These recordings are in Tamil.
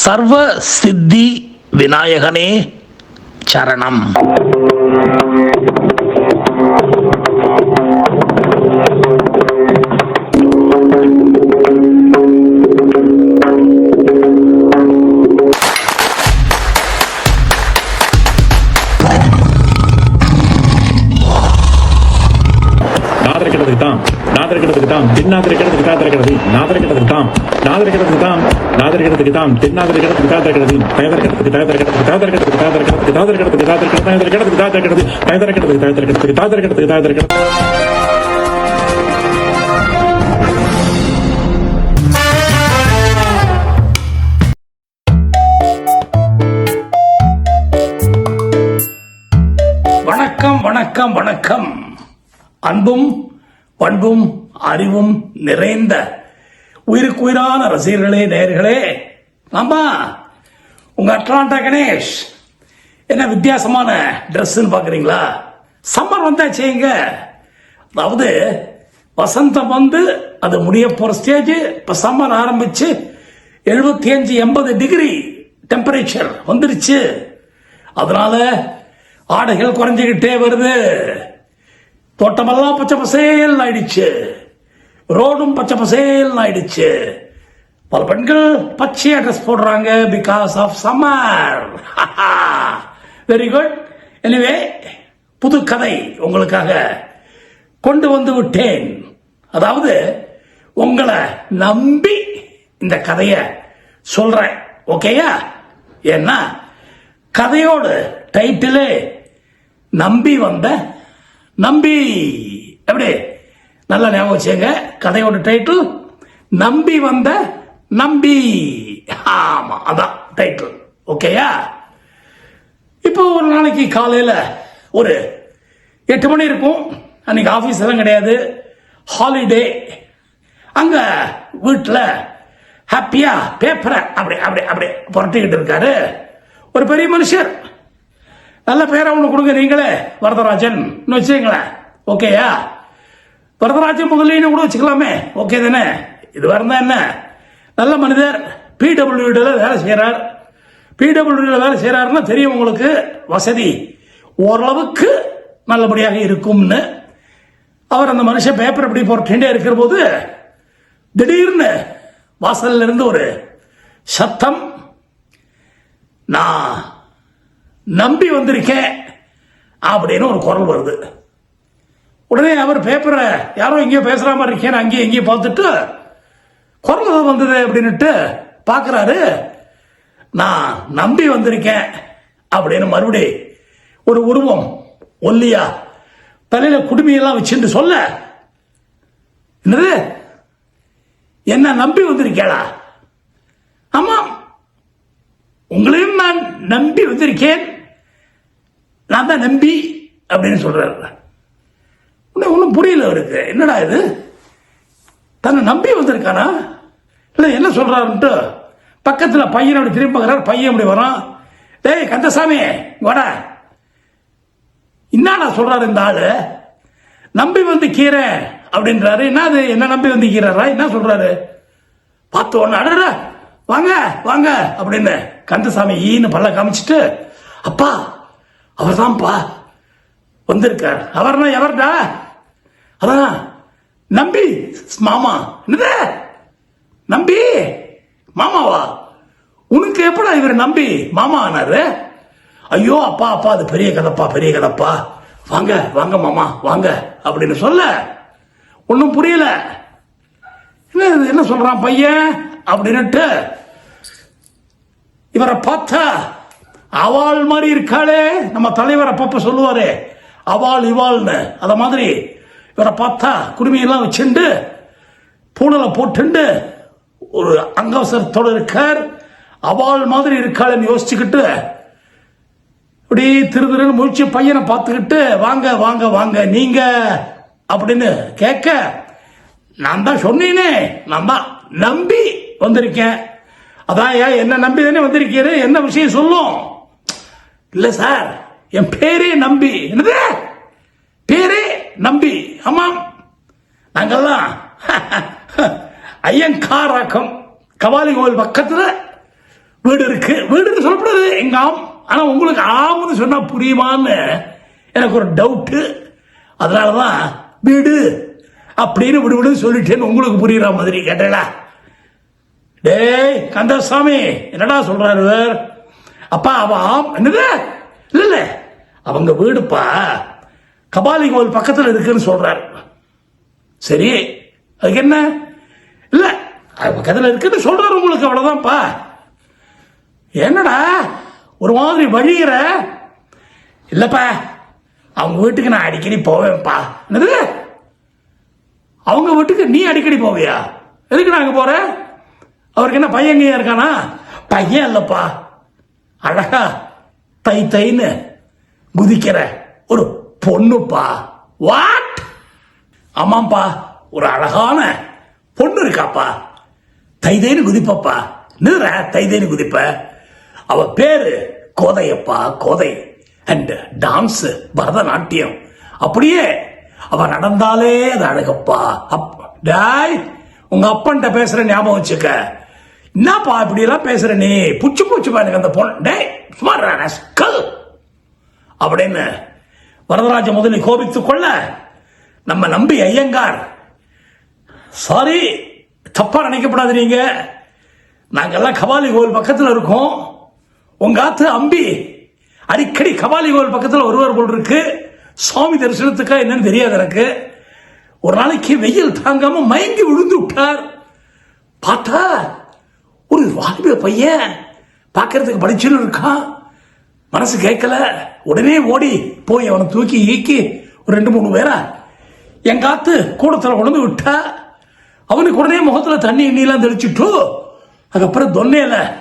சர்வ சித்தி விநாயகனே சரணம். நாதரிக்கிறதுக்கு தான் நாதரிக்கிறதுக்கு தாம் தென்னாதரிக்கிறதுக்கு தாதரிக்கிறது நாதரிக்கிறதுக்கு தான் நாதரிக்கிறதுக்கு தான் நாதரிக்கிறதுக்கு தாம் தென்னாதரிக்கிறதுக்கு தாதரிக்கிறது தயதரிக்கிறதுக்கு தயதரிக்கிறதுக்கு தாதரிக்கிறதுக்கு தாதரிக்கிறதுக்கு தாதரிக்கிறதுக்கு தாதரிக்கிறதுக்கு தயதரிக்கிறதுக்கு தாதரிக்கிறது தயதரிக்கிறதுக்கு தயதரிக்கிறதுக்கு தாதரிக்கிறதுக்கு தாதரிக்கிறது வணக்கம் வணக்கம் வணக்கம் அன்பும் பண்பும் அறிவும் நிறைந்த உயிருக்கு உயிரான ரசிகர்களே நேர்களே ஆமா உங்க அட்லாண்டா கணேஷ் என்ன வித்தியாசமான ட்ரெஸ்ஸுன்னு பாக்குறீங்களா? சம்மர் வந்தாச்சேங்க அதாவது வசந்தம் வந்து அது முடிய போற ஸ்டேஜ் இப்ப சம்மர் ஆரம்பிச்சு எழுபத்தி அஞ்சு எண்பது டிகிரி டெம்பரேச்சர் வந்துருச்சு. அதனால ஆடைகள் குறைஞ்சுக்கிட்டே வருது. தோட்டமெல்லாம் பச்சை பசேல் ஆயிடுச்சு. ரோடும் பச்சை பசேல் ஆயிடுச்சு. பல பெண்கள் பச்சையா ட்ரெஸ் போடுறாங்க because of summer very good anyway புது கதை உங்களுக்காக கொண்டு வந்து விட்டேன். அதாவது உங்களை நம்பி இந்த கதைய சொல்றேன். ஓகேயா ஏன்னா கதையோட டைட்டிலே நம்பி வந்த நம்பி. எப்படி? நல்ல ஞாபகம் வச்சுங்க கதையோட டைட்டில் நம்பி வந்த நம்பி. ஆமா அதான் டைட்டில் ஓகேயா இப்போ ஒரு நாளைக்கு காலையில் ஒரு எட்டு மணி இருக்கும். அன்னைக்கு ஆஃபீஸ் எல்லாம் கிடையாது. ஹாலிடே அங்கே வீட்டில் ஹாப்பியாக பேப்பரை அப்படி அப்படி அப்படி புரட்டிக்கிட்டு இருக்காரு. ஒரு பெரிய மனுஷர். நல்ல பேரை ஒன்று கொடுங்க நீங்களே வரதராஜன். வச்சுங்களேன் ஓகேயா வரதராஜன் முதலின்னு கூட வச்சுக்கலாமே. ஓகே தானே? இது வரந்தா என்ன? நல்ல மனிதர். பிடபிள்யூடியில் வேலை செய்கிறார் பிடபிள்யூடியில் வேலை செய்கிறாருன்னா தெரியும் உங்களுக்கு. வசதி ஓரளவுக்கு நல்லபடியாக இருக்கும்னு. அவர் அந்த மனுஷன் பேப்பர் இப்படி போட்டுட்டே இருக்கிற போது திடீர்னு வாசல்ல இருந்து ஒரு சத்தம். நான் நம்பி வந்திருக்கேன் அப்படின்னு ஒரு குரல் வருது. உடனே அவர் பேப்பரை யாரோ எங்கேயோ பேசுற மாதிரி இருக்கேன் அங்கேயும் எங்கேயும் பார்த்துட்டு குரல் தான் வந்தது அப்படின்னுட்டு பார்க்கறாரு. நான் நம்பி வந்திருக்கேன் அப்படின்னு மறுபடி ஒரு உருவம் ஒல்லியா தலையில குடுமையெல்லாம் வச்சுட்டு சொல்ல என்னது? என்ன நம்பி வந்திருக்கேளா? ஆமாம் உங்களையும் நான் நம்பி வந்திருக்கேன். நான் தான் நம்பி அப்படின்னு சொல்றாரு. உடனே ஒன்றும் புரியல அவருக்கு. என்னடா இது? தன்னை நம்பி வந்திருக்கானா? இல்லை என்ன சொல்றாருன்ட்டு பக்கத்துல பையன் அப்படி திரும்பி பார்க்குறாரு பையன் அப்படி வரான். டேய் கந்தசாமி வாடா. என்னடா சொல்றாரு இந்த ஆளு? நம்பி வந்து கீரை அப்படின்றாரு. என்னது என்ன நம்பி வந்து கீரரா? என்ன சொல்றாரு? பார்த்து ஒன்று அடடா வாங்க வாங்க அப்படின்னு கந்தசாமி ஈன்னு பல்ல காமிச்சிட்டு அப்பா அவர்தான்ப்பா வந்திருக்கார். அவர்னா எவர்டா? அதான் நம்பி மாமா என்னது? நம்பி மாமாவா? உனக்கு எப்படா இவர் நம்பி மாமா ஆனாரு? ஐயோ அப்பா அப்பா அது பெரிய கதப்பா பெரிய கதைப்பா வாங்க வாங்க மாமா வாங்க அப்படின்னு சொல்ல. ஒன்றும் புரியல. என்ன இது, என்ன சொல்றான் பையன்? அப்படின்னுட்டு இவரை பார்த்தா அவாள் மாதிரி இருக்காளே நம்ம தலைவர் அப்பப்ப சொல்லுவாரு அவாள் இவாள்னு. அத மாதிரி இவரை பார்த்தா குடுமையெல்லாம் வச்சுண்டு பூனலை போட்டுண்டு ஒரு அங்கவசரத்தோடு இருக்கார். அவள் மாதிரி இருக்காளன்னு யோசிச்சுக்கிட்டு இப்படி திரு திருன்னு முழிச்சு பையனை பார்த்துக்கிட்டு வாங்க வாங்க வாங்க நீங்க அப்படின்னு கேட்க நான் தான் சொன்னேனே நான் தான் நம்பி வந்திருக்கேன். அதான் ஏன் என்ன நம்பி தானே வந்திருக்கீரு? என்ன விஷயம் சொல்லும்? இல்லை சார் என் பேரே நம்பி. என்னது? பேரே? நம்பி ஆமாம் நாங்கெல்லாம் ஐயங்காராக்கம் கபாலி கோவில் பக்கத்துல வீடு இருக்கு. வீடுன்னு சொல்லக்கூடாது எங்க ஆம். ஆனா உங்களுக்கு ஆம்னு சொன்னா புரியுமான்னு எனக்கு ஒரு டவுட்டு அதனாலதான் வீடு அப்படின்னு விடு விடு சொல்லிட்டேன்னு உங்களுக்கு புரியுற மாதிரி கேட்டேடா டேய் கந்தசாமி என்னடா சொல்றாரு அப்பா அவ ஆம். என்னது? இல்ல இல்ல. அவங்க வீடுப்பா கபாலி கோவில் பக்கத்தில் இருக்குன்னு சொல்றாரு. சரி அதுக்கு என்ன? இல்ல அது பக்கத்தில் இருக்குன்னு சொல்றாரு உங்களுக்கு அவ்வளவுதான்ப்பா. என்னடா ஒரு மாதிரி வழிகிற இல்லப்பா அவங்க வீட்டுக்கு நான் அடிக்கடி போவேன்ப்பா. என்னது? அவங்க வீட்டுக்கு நீ அடிக்கடி போவியா? எதுக்கு நாங்கள் போற? அவருக்கு என்ன பையன் இருக்கானா? பையன் இல்லப்பா. அழகா தை தைன்னு குதிக்கிற ஒரு பொண்ணுப்பா. வாட் ஆமாப்பா ஒரு அழகான பொண்ணு இருக்காப்பா. தைதேனு குதிப்பப்பா. நிற தைதேனு குதிப்ப. அவ பேரு கோதையப்பா கோதை. And dance Bharatanatyam. அப்படியே அவ நடந்தாலே அது அழகப்பா. அப் டாய் உங்க அப்பன்ட்ட பேசுற ஞாபகம் வச்சுக்க. என்னப்பா இப்படி எல்லாம் பேசுற நீ? புச்சு புச்சு எனக்கு அந்த பொண்ணு. டேய் சுமார் அப்படின்னு வரதராஜ முதலி கோபித்துக் கொள்ள நம்ம நம்பி ஐயங்கார். சாரி தப்பா நினைக்கப்படாது நீங்க. நாங்கெல்லாம் கபாலி கோவில் பக்கத்தில் இருக்கோம். உங்க ஆத்து அம்பி அடிக்கடி கபாலி கோவில் பக்கத்தில் ஒருவர் போல் இருக்கு. சுவாமி தரிசனத்துக்கா என்னன்னு தெரியாது எனக்கு. ஒரு நாளைக்கு வெயில் தாங்காம மயங்கி விழுந்து விட்டார். பார்த்தா ஒரு வாலிப பையன் பார்க்கறதுக்கு படிச்சுன்னு இருக்கான். மனசு கேட்கல. உடனே ஓடி போய் அவனை தூக்கி ஈக்கி ஒரு ரெண்டு மூணு பேரா என் காத்து கூடத்தில் கொண்டு விட்டா. அவனுக்கு உடனே முகத்தில் தண்ணி எண்ணிலாம் தெளிச்சுட்டு அதுக்கப்புறம் தொன்னையில்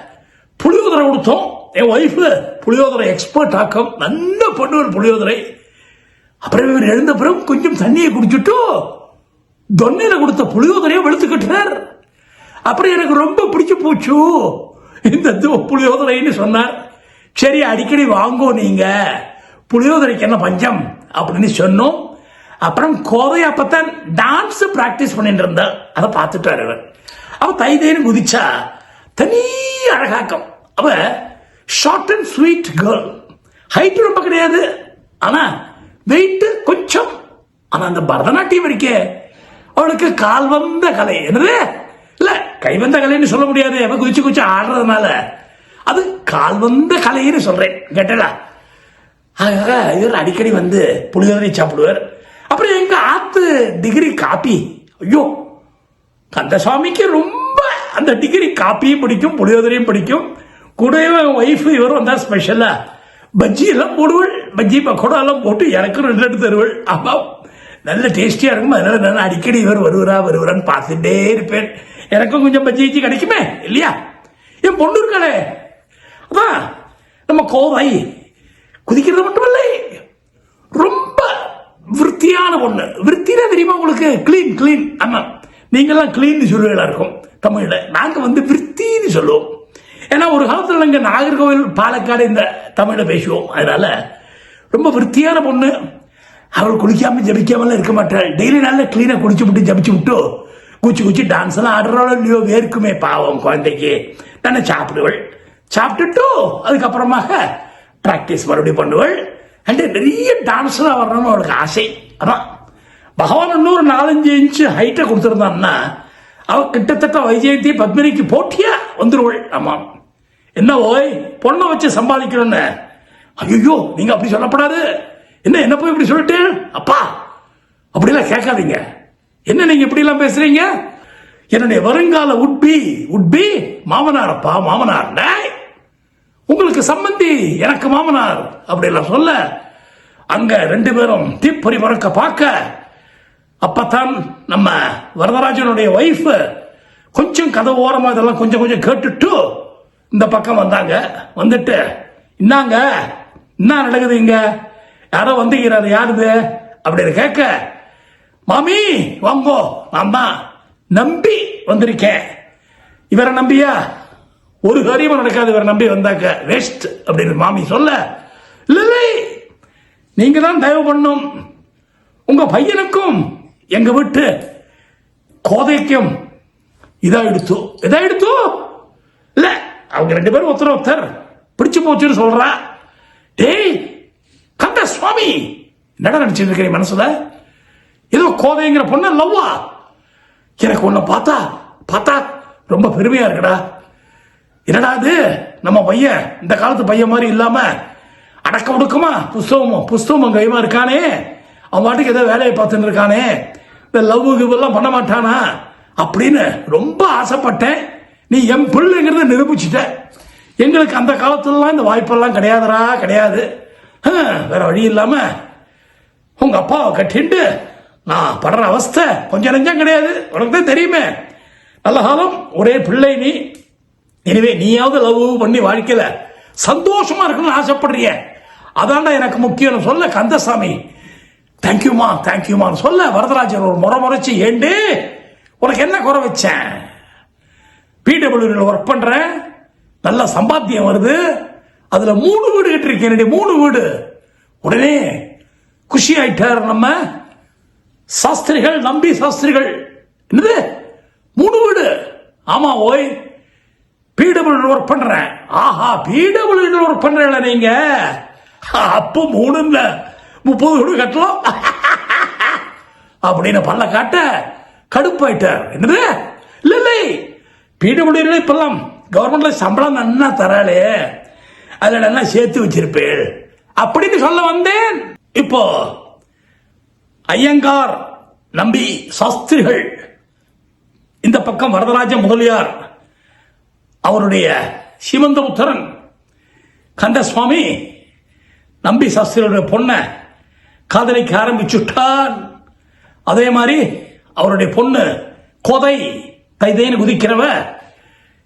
புளியோதரை கொடுத்தோம் என் ஒய்ஃபு புளியோதரை எக்ஸ்பர்ட் ஆக்கம். நல்ல பண்ணுவார் புளியோதரை. அப்புறம் இவர் எழுந்த பிறகு கொஞ்சம் தண்ணியை குடிச்சுட்டு தொன்னையில கொடுத்த புளியோதரையை வெளுத்துக்கிட்டார். அப்புறம் எனக்கு ரொம்ப பிடிச்சு போச்சு. இந்த புளியோதரைன்னு சொன்னார். சரி அடிக்கடி வாங்கோ நீங்க. புளியோதரைக்கு என்ன பஞ்சம்? அப்படின்னு சொன்னோம். அப்புறம் கோதை அப்பத்தான் டான்ஸ் பிராக்டிஸ் பண்ணிட்டு இருந்தா. அதை பார்த்துட்டாரு அவர் அவ தைதேன்னு குதிச்சா தனி அழகாக்கம். அவ short and sweet girl height ரொம்ப கிடையாது. ஆனா வெயிட் கொஞ்சம். ஆனா அந்த பரதநாட்டியம் இருக்கே. அவளுக்கு கால் வந்த கலை. என்னது? இல்ல கை வந்த கலைன்னு சொல்ல முடியாது. அவ குதிச்சு குதிச்சு ஆடுறதுனால. அது கால் வந்த கலைன்னு சொல்றேன். கேட்டலா ஆக இவர் அடிக்கடி வந்து புளியோதரை சாப்பிடுவார். அப்புறம் எங்க ஆத்து டிகிரி காப்பி ஐயோ கந்தசாமிக்கு ரொம்ப அந்த டிகிரி காப்பியும் பிடிக்கும் புளியோதரையும் பிடிக்கும். கூடவே ஒய்ஃப் இவர் வந்தா ஸ்பெஷலா பஜ்ஜி எல்லாம் போடுவள். பஜ்ஜி பக்கோடா எல்லாம் போட்டு எனக்கு ரெண்டு ரெண்டு தருவள். அப்பா நல்ல டேஸ்டியா இருக்கும்? அதனால நான் அடிக்கடி இவர் வருவரா வருவரான்னு பார்த்துட்டே இருப்பேன். எனக்கும் கொஞ்சம் பஜ்ஜி கிஜ்ஜி கிடைக்குமே? இல்லையா? என் பொண்ணு இருக்காளே. அதான் நம்ம கோவை குதிக்கிறது மட்டுமல்ல ரொம்ப விருத்தியான பொண்ணு விருத்தினா தெரியுமா உங்களுக்கு? கிளீன் கிளீன் ஆமாம் நீங்கெல்லாம் கிளீன் சொல்லுவீங்களா இருக்கும் தமிழ்ல. நாங்க வந்து விருத்தின்னு சொல்லுவோம். ஏன்னா ஒரு காலத்தில் நாங்க நாகர்கோவில் பாலக்காடு இந்த தமிழ்ல பேசுவோம். அதனால ரொம்ப விருத்தியான பொண்ணு. அவள் குளிக்காம ஜபிக்காமலாம் இருக்க மாட்டாள். டெய்லி நல்ல கிளீனா குடிச்சு விட்டு ஜபிச்சு விட்டு குச்சி குச்சி டான்ஸ் எல்லாம் ஆடுறாளோ இல்லையோ வேர்க்குமே பாவம் குழந்தைக்கு. தானே சாப்பிடுவள். சாப்பிட்டுட்டு அதுக்கப்புறமாக ப்ராக்டிஸ் மறுபடியும் பண்ணுவள் அண்ட் நிறைய டான்ஸ்லாம் வரணும்னு அவளுக்கு ஆசை. அதான் பகவான் இன்னொரு நாலஞ்சு இன்ச்சு ஹைட்டை கொடுத்துருந்தான்னா அவள் கிட்டத்தட்ட வைஜெயந்தி பத்மினிக்கு போட்டியா வந்துருவள். ஆமாம். என்ன ஓய் பொண்ணை வச்சு சம்பாதிக்கணும்னு? ஐயோ நீங்க அப்படி சொல்லப்படாது. என்ன என்ன போய் இப்படி சொல்லிட்டு அப்பா அப்படிலாம் கேட்காதீங்க. என்ன நீங்க இப்படி எல்லாம் பேசுறீங்க? என்னுடைய வருங்கால உட்பி உட்பி மாமனார். அப்பா மாமனார் உங்களுக்கு சம்பந்தி எனக்கு மாமனார் அப்படிலாம் சொல்ல அங்க ரெண்டு பேரும் தீப்பொறி பறக்க பார்க்க அப்பத்தான் நம்ம வரதராஜனுடைய ஒய்ஃப் கொஞ்சம் கதவு ஓரமாக இதெல்லாம் கொஞ்சம் கொஞ்சம் கேட்டுட்டு இந்த பக்கம் வந்தாங்க. வந்துட்டு இன்னாங்க? என்ன நடக்குது இங்க? யாரோ வந்துக்கிறார் யாருது? அப்படின்னு கேட்க மாமி வாங்கோ நான் தான். நம்பி வந்திருக்கேன். இவரை நம்பியா? ஒரு காரியமும் நடக்காது இவரை நம்பி வந்தாக்க. வேஸ்ட் அப்படின்னு மாமி சொல்ல இல்லை இல்லை நீங்க தான் தயவு பண்ணும். உங்க பையனுக்கும் எங்க வீட்டு கோதைக்கும் இதாயிடுத்து இதாயிடுத்து இல்ல அவங்க ரெண்டு பேரும் ஒருத்தர் ஒருத்தர் பிடிச்சு போச்சுன்னு சொல்றா. டேய் கந்த சுவாமி. என்னடா நினைச்சிட்டு இருக்கிற மனசுல? ஏதோ கோதைங்கிற பொண்ணு லவ்வா? எனக்கு உன்னை பார்த்தா பார்த்தா ரொம்ப பெருமையா இருக்குடா. என்னடா இது? நம்ம பையன் இந்த காலத்து பையன் மாதிரி இல்லாம அடக்க ஒடுக்கமா? புஸ்தகமும் புஸ்தகமும் கைமா இருக்கானே. அவன் பாட்டுக்கு ஏதோ வேலையை பார்த்துட்டு இருக்கானே. இந்த லவ் கிவெல்லாம் பண்ண மாட்டானா? அப்படின்னு ரொம்ப ஆசைப்பட்டேன். நீ என் பிள்ளைங்கிறத நிரூபிச்சிட்ட. எங்களுக்கு அந்த காலத்துலலாம் இந்த வாய்ப்பெல்லாம் கிடையாதுரா கிடையாது. வேற வழி இல்லாம உங்க அப்பாவை கட்டிண்டு நான் படுற அவஸ்தை கொஞ்சம் நெஞ்சம் கிடையாது. உனக்கு தான் தெரியுமே. நல்ல காலம் ஒரே பிள்ளை நீ. எனவே நீயாவது லவ் பண்ணி வாழ்க்கையில சந்தோஷமா இருக்கணும்னு ஆசைப்படுறிய. அதான்டா எனக்கு முக்கியம் சொல்ல கந்தசாமி. தேங்க்யூமா தேங்க்யூமா சொல்ல வரதராஜன் ஒரு முறை முறைச்சு ஏண்டு உனக்கு என்ன குறை வச்சேன்? பிடபிள்யூல ஒர்க் பண்றேன் நல்ல சம்பாத்தியம் வருது அதுல மூணு வீடு கட்டிருக்கேன் மூணு வீடு. உடனே குஷி ஆயிட்டார் நம்ம சாஸ்திரிகள் நம்பி சாஸ்திரிகள். என்னது? மூணு வீடு. ஆமா ஓய் பிடபிள்யூ ஒர்க் பண்றேன். ஆஹா பிடபிள்யூ ஒர்க் பண்றீங்களா நீங்க? அப்போ மூணு இல்ல முப்பது வீடு கட்டலாம் அப்படின்னு பல்ல காட்ட கடுப்பாயிட்டார். என்னது? இல்ல இல்லை. பிடபிள்யூ இப்பெல்லாம் கவர்மெண்ட்ல சம்பளம் நன்னா தராளே. அதுல என்ன சேர்த்து வச்சிருப்பேன் அப்படின்னு சொல்ல வந்தேன். இப்போ ஐயங்கார் நம்பி சாஸ்திரிகள் இந்த பக்கம் வரதராஜ முதலியார் அவருடைய சிவந்தமுத்தரன் கந்தசுவாமி நம்பி சாஸ்திரியோட பொண்ணை காதலிக்க ஆரம்பிச்சுட்டான். அதே மாதிரி அவருடைய பொண்ணு கொதை தைதைன்னு குதிக்கிறவ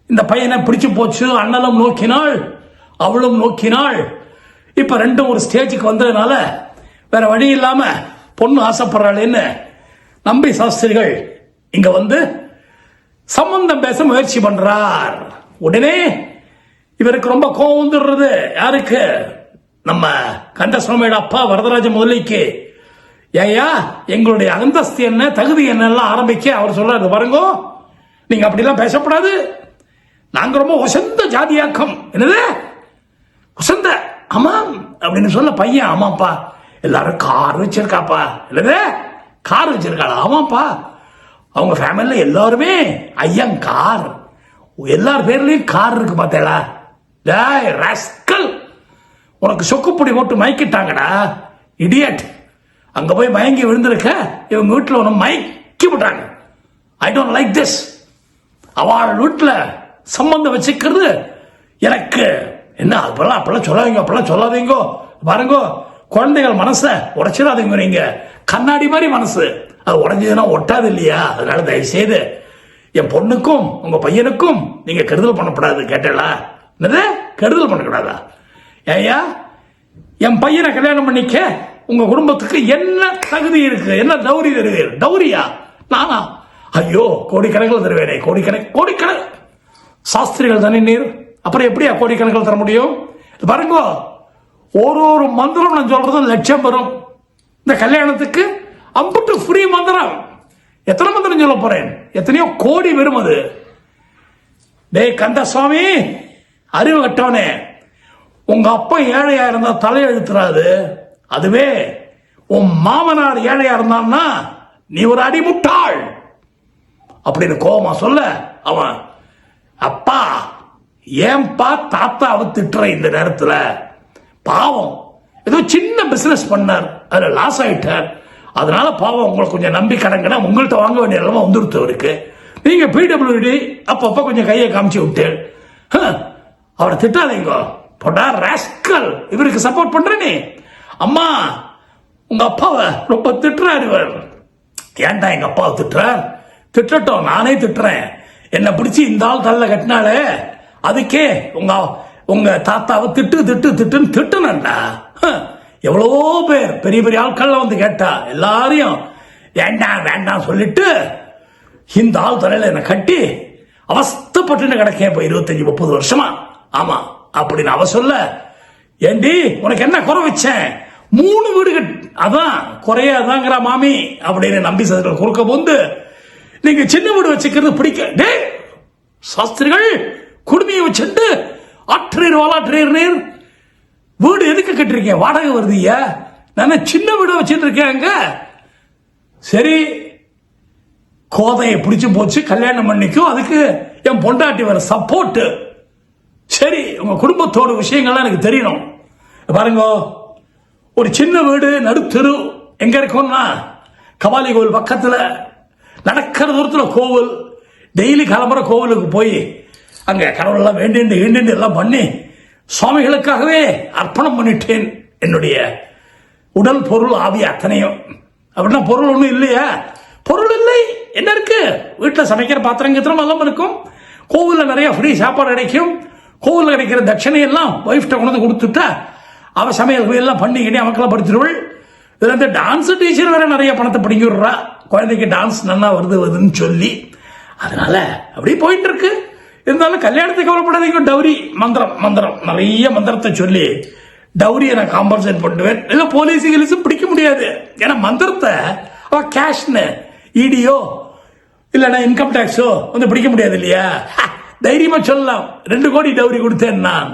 இந்த பையனை பிடிச்சு போச்சு அண்ணலும் நோக்கினாள் அவளும் நோக்கினாள். இப்ப ரெண்டும் ஒரு ஸ்டேஜுக்கு வந்ததுனால வேற வழி இல்லாம பொண்ணு ஆசைப்படுறாளேன்னு நம்பி சாஸ்திரிகள் இங்க வந்து சம்பந்தம் பேச முயற்சி பண்றார். உடனே இவருக்கு ரொம்ப கோபம் வந்துடுறது யாருக்கு? நம்ம கந்தசுவாமியோட அப்பா வரதராஜ முதலிக்கு. ஏயா எங்களுடைய அந்தஸ்து என்ன தகுதி என்னெல்லாம் ஆரம்பிக்க அவர் சொல்றாரு. பாருங்க நீங்க அப்படிலாம் பேசக்கூடாது. நாங்க ரொம்ப உசந்த ஜாதியாக்கம். என்னது? உசந்த. ஆமாம் அப்படின்னு சொல்ல பையன் ஆமாப்பா எல்லாரும் கார் வச்சிருக்காப்பா. என்னது? கார் வச்சிருக்காளா? ஆமாப்பா அவங்க ஃபேமிலியில் எல்லாருமே ஐயன் கார் எல்லார் பேர்லயும் கார் இருக்கு பார்த்தேடா. டேய் ராஸ்கல் உனக்கு சொக்குப்பொடி போட்டு மயக்கிட்டாங்கடா. இடியட் அங்க போய் மயங்கி விழுந்திருக்க இவங்க வீட்டில் உன மயக்கி விட்டாங்க. ஐ டோன்ட் லைக் திஸ் அவள் வீட்டில் சம்பந்தம் வச்சுக்கிறது எனக்கு என்ன அப்பெல்லாம் அப்பெல்லாம் சொல்லாதீங்க அப்பெல்லாம் சொல்லாதீங்க. பாருங்க குழந்தைகள் மனசை உடைச்சிடாதீங்க நீங்க. கண்ணாடி மாதிரி மனசு. அது உடஞ்சதுன்னா ஒட்டாது இல்லையா? அதனால தயவு செய்து என் பொண்ணுக்கும் உங்க பையனுக்கும் நீங்க கெடுதல் பண்ணக்கூடாது கேட்டல என்னது? கெடுதல் பண்ணக்கூடாதா? ஏயா என் பையனை கல்யாணம் பண்ணிக்க உங்க குடும்பத்துக்கு என்ன தகுதி இருக்கு? என்ன டௌரி இருக்கு டௌரியா நானா? ஐயோ கோடிக்கணக்கில் தருவேனே கோடிக்கணக்கு கோடிக்கணக்கு சாஸ்திரிகள் தானே நீர்? அப்புறம் எப்படியா கோடிக்கணக்கில் தர முடியும்? பாருங்க ஒரு ஒரு மந்திரம் நான் சொல்றது லட்சம் வரும் இந்த கல்யாணத்துக்கு அம்புட்டு ஃப்ரீ மந்திரம். எத்தனை மந்திரம் சொல்ல போறேன்? எத்தனையோ கோடி வெறும் அது. டேய் கந்தசுவாமி அறிவு கட்டவனே உங்க அப்பா ஏழையா இருந்தா தலையெழுத்துறாது அதுவே உன் மாமனார் ஏழையா இருந்தான்னா நீ ஒரு அடிமுட்டாள். அப்படின்னு கோவமா சொல்ல அவன் அப்பா ஏன்பா தாத்தாவை திட்டுற இந்த நேரத்தில்? பாவம். ஏதோ சின்ன பிசினஸ் பண்ணார். அதில் லாஸ் ஆயிட்டார். அதனால பாவம் உங்களுக்கு கொஞ்சம் நம்பி கடங்கன்னா உங்கள்கிட்ட வாங்க வேண்டிய நிலைமை வந்துருத்து அவருக்கு. நீங்க பிடபிள்யூடி அப்பப்ப கொஞ்சம் கையை காமிச்சு விட்டு அவரை திட்டாதீங்க. போடா ராஸ்கல் இவருக்கு சப்போர்ட் பண்ற நீ. அம்மா உங்க அப்பாவை ரொம்ப திட்டுறாரு இவர். ஏன்டா எங்க அப்பாவை திட்டுறார் திட்டட்டும் நானே திட்டுறேன். என்னை பிடிச்சி இந்த ஆள் தள்ள கட்டினாலே அதுக்கே உங்க உங்க தாத்தாவை திட்டு திட்டு திட்டுன்னு திட்டுனண்டா எவ்வளவோ பேர் பெரிய பெரிய ஆட்கள்லாம் வந்து கேட்டா எல்லாரையும் வேண்டாம் வேண்டாம் சொல்லிட்டு இந்த ஆள் தலையில என்னை கட்டி அவஸ்தப்பட்டு கிடக்கேன் இப்போ இருபத்தஞ்சு முப்பது வருஷமா. ஆமா அப்படின்னு அவ சொல்ல ஏண்டி உனக்கு என்ன குறை வச்சேன்? மூணு வீடு கட் அதான் குறையாதாங்கிற மாமி அப்படின்னு நம்பி சதுர குறுக்க போந்து நீங்க சின்ன வீடு வச்சுக்கிறது பிடிக்க டே சாஸ்திரிகள் குடுமையை வச்சுட்டு ஆற்றீர் வாலாற்றீர் நீர் வீடு எதுக்கு கட்டிருக்கேன் வாடகை வருதுய்யா நான் சின்ன வீடு வச்சுட்டு இருக்கேன் சரி கோதையை பிடிச்சி போச்சு கல்யாணம் பண்ணிக்கும். அதுக்கு என் பொண்டாட்டி வர சப்போர்ட்டு சரி உங்க குடும்பத்தோட விஷயங்கள்லாம் எனக்கு தெரியணும். பாருங்க ஒரு சின்ன வீடு நடுத்தெரு எங்க இருக்கோம்னா கபாலி கோவில் பக்கத்தில் நடக்கிற தூரத்தில் கோவில் டெய்லி கிளம்புற கோவிலுக்கு போய் அங்கே கடவுளெல்லாம் வேண்டிண்டு வேண்டிண்டு எல்லாம் பண்ணி சுவாமிகளுக்காகவே அர்ப்பணம் பண்ணிட்டேன் என்னுடைய உடல் பொருள் ஆவி அத்தனையும். அப்படின்னா பொருள் ஒன்றும் இல்லையா? பொருள் இல்லை. என்ன இருக்கு? வீட்டில் சமைக்கிற பாத்திரம் கித்திரம் எல்லாம் இருக்கும். கோவிலில் நிறைய ஃப்ரீ சாப்பாடு கிடைக்கும். கோவிலில் கிடைக்கிற தட்சணை ஒய்ஃப்ட கொண்டு வந்து கொடுத்துட்டா அவ சமையல் எல்லாம் பண்ணிக்கிட்டே அவக்கெல்லாம் படுத்துருவள். இதில் இந்த டான்ஸ் டீச்சர் வேற நிறைய பணத்தை பிடிங்கி குழந்தைக்கு டான்ஸ் நல்லா வருது வருதுன்னு சொல்லி. அதனால அப்படியே போயிட்டு இருக்கு. இருந்தாலும் கல்யாணத்துக்கு கவலைப்படாதீங்க டௌரி மந்திரம் மந்திரம். நிறைய மந்திரத்தை சொல்லி டௌரியை நான் காம்பன்சேட் பண்ணுவேன். இல்லை போலீஸ் கிலீஸும் பிடிக்க முடியாது. ஏன்னா மந்திரத்தை அவ கேஷ்னு இடியோ இல்லைன்னா இன்கம் டேக்ஸோ வந்து பிடிக்க முடியாது இல்லையா? தைரியமா சொல்லலாம். ரெண்டு கோடி டௌரி கொடுத்தேன் நான்.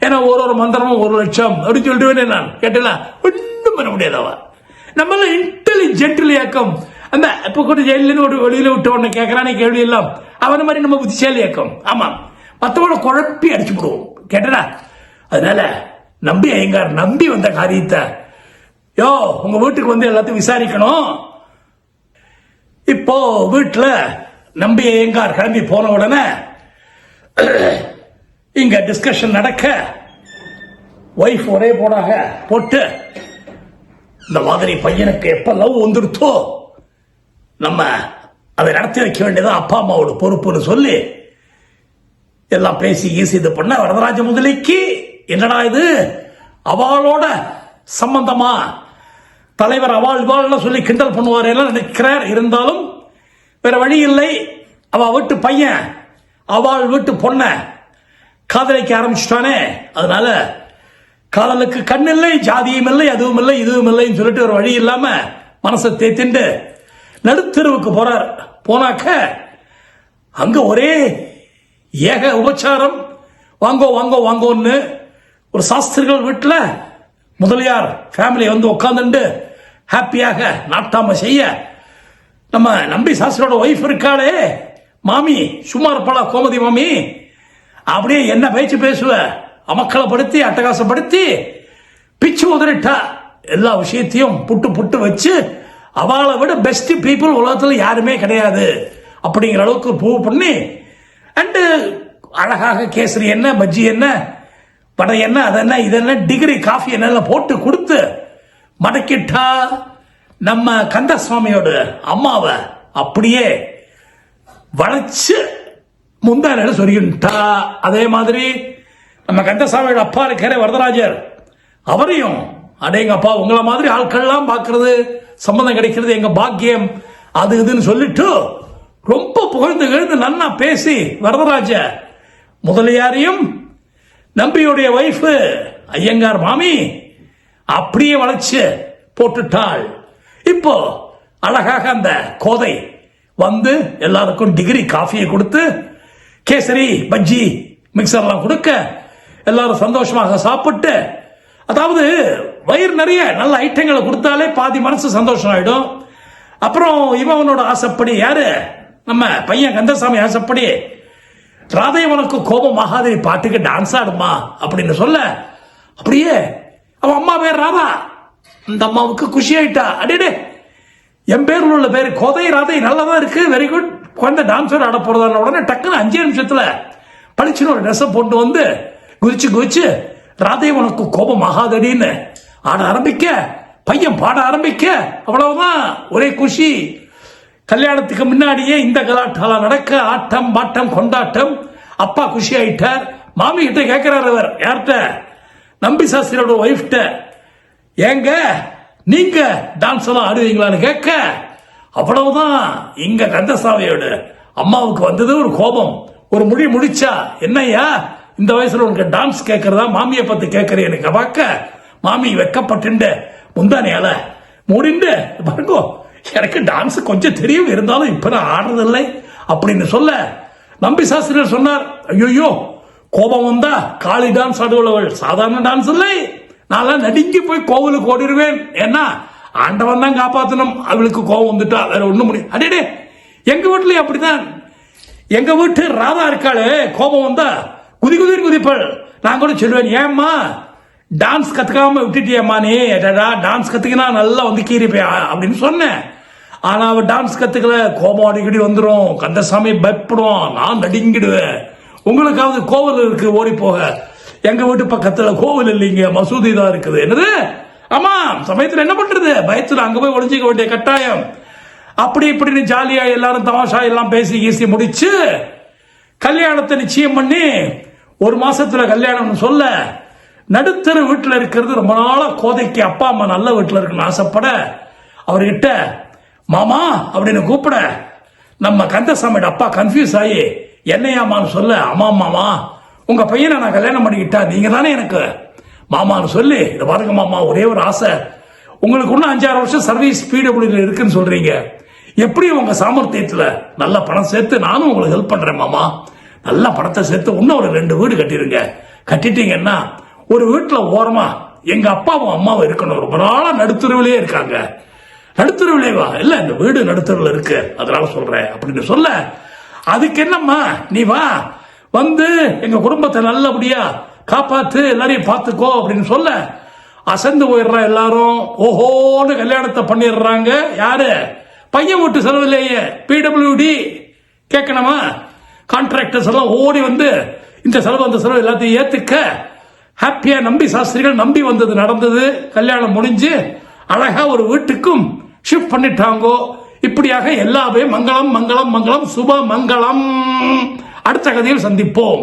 ஏன்னா ஒரு ஒரு மந்திரமும் ஒரு லட்சம் அப்படின்னு சொல்லிட்டு நான். கேட்டேன்னா ஒன்றும் பண்ண முடியாது அவ. நம்மள இன்டெலிஜென்ட் இயக்கம் அந்த இப்போ கூட ஜெயிலிருந்து ஒரு வெளியில விட்டு உடனே கேட்கறானே கேள்வி எல்லாம் அவன மாதிரி நம்ம புத்திசாலி இயக்கம் ஆமா. மற்றவங்கள குழப்பி அடிச்சு விடுவோம் கேட்டடா அதனால நம்பி ஐயங்கார் நம்பி வந்த காரியத்தை யோ உங்க வீட்டுக்கு வந்து எல்லாத்தையும் விசாரிக்கணும். இப்போ வீட்டுல நம்பி ஐயங்கார் கிளம்பி போன உடனே இங்க டிஸ்கஷன் நடக்க ஒய்ஃப் ஒரே போடாக போட்டு இந்த மாதிரி பையனுக்கு எப்ப லவ் வந்துருத்தோ நம்ம அதை நடத்தி வைக்க வேண்டியது அப்பா அம்மாவோட பொறுப்புன்னு சொல்லி எல்லாம் பேசி ஈசி இது பண்ண வரதராஜ முதலிக்கு என்னடா இது? அவளோட சம்பந்தமா தலைவர் அவாள் இவாள்லாம் சொல்லி கிண்டல் பண்ணுவார் எல்லாம் நினைக்கிறார். இருந்தாலும் வேற வழி இல்லை. அவ வீட்டு பையன் அவள் வீட்டு பொண்ண காதலிக்க ஆரம்பிச்சிட்டானே. அதனால காதலுக்கு கண் இல்லை ஜாதியும் இல்லை அதுவும் இல்லை இதுவும் இல்லைன்னு சொல்லிட்டு ஒரு வழி இல்லாம மனசை தேத்திண்டு நடுத்தெருவுக்கு போறார். போனாக்க அங்க ஒரே ஏக உபச்சாரம். வாங்கோ வாங்கோ வாங்கோன்னு ஒரு சாஸ்திரிகள் வீட்டில் முதலியார் ஃபேமிலி வந்து உட்காந்துண்டு ஹாப்பியாக நாட்டாம செய்ய நம்ம நம்பி சாஸ்திரோட ஒய்ஃப் இருக்காளே மாமி சும்மா இருப்பாளா கோமதி மாமி அப்படியே என்ன பேச்சு பேசுவ அமக்கலப்படுத்தி அட்டகாசப்படுத்தி பிச்சு உதறிட்டா எல்லா விஷயத்தையும் புட்டு புட்டு வச்சு அவளை விட பெஸ்ட் பீப்புள் உலகத்தில் யாருமே கிடையாது. அப்படிங்கிற அளவுக்கு ப்ரூவ் பண்ணி அண்டு அழகாக கேசரி என்ன பஜ்ஜி என்ன வடை என்ன அது என்ன இது என்ன டிகிரி காஃபி என்ன போட்டு கொடுத்து மடக்கிட்டா நம்ம கந்தசுவாமியோட அம்மாவை அப்படியே வளைச்சு முந்தான சொல்லிட்டா அதே மாதிரி நம்ம கந்தசாமியோட அப்பா இருக்கிற வரதராஜர் அவரையும் அடேங்கப்பா உங்களை மாதிரி ஆட்கள்லாம் பார்க்கறது சம்மந்தம் கிடைக்கிறது எங்க பாக்கியம் அது இதுன்னு சொல்லிட்டு ரொம்ப புகழ்ந்து எழுந்து நன்னா பேசி வரதராஜ முதலியாரையும் நம்பியுடைய வைஃப் ஐயங்கார் மாமி அப்படியே வளைச்சு போட்டுட்டாள். இப்போ அழகாக அந்த கோதை வந்து எல்லாருக்கும் டிகிரி காஃபியை கொடுத்து கேசரி பஜ்ஜி மிக்சர்லாம் கொடுக்க எல்லாரும் சந்தோஷமாக சாப்பிட்டு அதாவது வயிறு நிறைய நல்ல ஐட்டங்களை கொடுத்தாலே பாதி மனசு சந்தோஷம் ஆயிடும் அப்புறம் இவனோட ஆசைப்படி யாரு? நம்ம பையன் கந்தசாமி ஆசைப்படி ராதை உனக்கு கோபம் மகாதேவி பாட்டுக்கு டான்ஸ் ஆடுமா அப்படின்னு சொல்ல அப்படியே அவன் அம்மா பேர் ராதா. இந்த அம்மாவுக்கு குஷி ஆயிட்டா. அடேடே என் பேரில் உள்ள பேர் கோதை ராதை நல்லதா இருக்கு வெரி குட் குழந்தை டான்ஸர் ஆட போறதான உடனே டக்குன்னு அஞ்சே நிமிஷத்துல பளிச்சுன்னு ஒரு ட்ரெஸ்ஸை போட்டு வந்து குதிச்சு குதிச்சு ராதே உனக்கு கோபம் ஆகாதடின்னு ஆட ஆரம்பிக்க பையன் பாட ஆரம்பிக்க அவ்வளவுதான். ஒரே குஷி. கல்யாணத்துக்கு முன்னாடியே இந்த கலாட்டாலாம் நடக்க ஆட்டம் பாட்டம் கொண்டாட்டம். அப்பா குஷி ஆயிட்டார். மாமி கிட்ட கேட்கிறார் அவர் யார்கிட்ட? நம்பி சாஸ்திரியோட ஒய்ஃப்ட ஏங்க நீங்க டான்ஸ் எல்லாம் ஆடுவீங்களான்னு கேட்க. அவ்வளவுதான். இங்க கந்தசாமியோட அம்மாவுக்கு வந்தது ஒரு கோபம். ஒரு முடி முடிச்சா என்னய்யா? இந்த வயசுல உனக்கு டான்ஸ் கேட்கறதா மாமியை பத்தி கேட்கறேன் எனக்கு பார்க்க மாமி வெக்கப்பட்டுண்டு. முந்தானியால மூடிண்டு. பாருங்கோ எனக்கு டான்ஸ் கொஞ்சம் தெரியும். இருந்தாலும் இப்ப நான் ஆடுறதில்லை. அப்படின்னு சொல்ல நம்பி சாஸ்திரியர் சொன்னார் ஐயோ கோபம் வந்தா காளி டான்ஸ் ஆடுவளவள் சாதாரண டான்ஸ் இல்லை. நான் நடுங்கி போய் கோவிலுக்கு ஓடிடுவேன். ஏன்னா ஆண்டவன் தான் காப்பாத்தணும். அவளுக்கு கோபம் வந்துட்டா. வேற ஒண்ணும் முடியும் அடேடே எங்க வீட்லயும் அப்படிதான். எங்க வீட்டு ராதா இருக்காளே கோபம் வந்தா குதி குதிர் குதிப்பள் நான் கூட சொல்லுவேன் ஏம்மா டான்ஸ் கத்துக்காம விட்டுட்டியம்மா நீ? அடடா, டான்ஸ் கத்துக்கினா நல்லா வந்து கீறிப்பேன் அப்படின்னு சொன்னேன். ஆனா அவ டான்ஸ் கத்துக்கல கோபம் அடிக்கடி வந்துடும் கந்தசாமி பயப்படுவான் நான் நடுங்கிடுவேன். உங்களுக்காவது கோவில் இருக்கு ஓடி போக. எங்க வீட்டு பக்கத்துல கோவில் இல்லைங்க மசூதி தான் இருக்குது. என்னது? ஆமா சமயத்துல என்ன பண்றது? பயத்துல அங்க போய் ஒளிஞ்சிக்க வேண்டிய கட்டாயம். அப்படி இப்படின்னு ஜாலியா எல்லாரும் தமாஷா எல்லாம் பேசி ஈசி முடிச்சு கல்யாணத்தை நிச்சயம் பண்ணி ஒரு மாசத்துல கல்யாணம் சொல்ல நடுத்தர வீட்டில் இருக்கிறது ரொம்ப நாளா கோதைக்கு அப்பா அம்மா நல்ல வீட்டில் இருக்குன்னு ஆசைப்பட அவர்கிட்ட மாமா அப்படின்னு கூப்பிட நம்ம கந்தசாமியோட அப்பா கன்ஃபியூஸ் ஆகி என்னையாமான்னு சொல்ல அம்மா மாமா உங்க பையனை நான் கல்யாணம் பண்ணிக்கிட்டா நீங்க தானே எனக்கு? மாமான்னு சொல்லி இதை பாருங்க மாமா ஒரே ஒரு ஆசை உங்களுக்கு இன்னும் அஞ்சாறு வருஷம் சர்வீஸ் பிடபிள்யூல இருக்குன்னு சொல்றீங்க. எப்படி உங்க சாமர்த்தியத்துல நல்ல பணம் சேர்த்து நானும் உங்களுக்கு ஹெல்ப் பண்றேன் மாமா? நல்ல பணத்தை சேர்த்து இன்னும் ஒரு ரெண்டு வீடு கட்டிருங்க. கட்டிட்டீங்கன்னா ஒரு வீட்டில் ஓரமா எங்க அப்பாவும் அம்மாவும் இருக்கணும். ரொம்ப நாளா நடுத்தருவிலே இருக்காங்க. நடுத்தருவிலே வா இல்ல இந்த வீடு நடுத்தருவில் இருக்கு. அதனால சொல்றேன். அப்படின்னு சொல்ல அதுக்கு என்னம்மா நீ வா. வந்து எங்க குடும்பத்தை நல்லபடியா காப்பாத்து எல்லாரையும் பார்த்துக்கோ அப்படின்னு சொல்ல அசந்து போயிடுறா எல்லாரும் ஓஹோன்னு கல்யாணத்தை பண்ணிடுறாங்க. யாரு? பையன் வீட்டு செலவுலேயே பிடபிள்யூடி கேட்கணுமா? கான்ட்ராக்டர்ஸ் எல்லாம் ஓடி வந்து இந்த செலவு அந்த செலவு எல்லாத்தையும் ஏத்துக்க. ஹாப்பியா நம்பி சாஸ்திரிகள் நம்பி வந்தது நடந்தது கல்யாணம் முடிஞ்சு அழகா ஒரு வீட்டுக்கும் ஷிஃப்ட் பண்ணிட்டாங்கோ. இப்படியாக எல்லாமே மங்களம் மங்களம் மங்களம் சுப மங்களம். அடுத்த கதையில் சந்திப்போம்.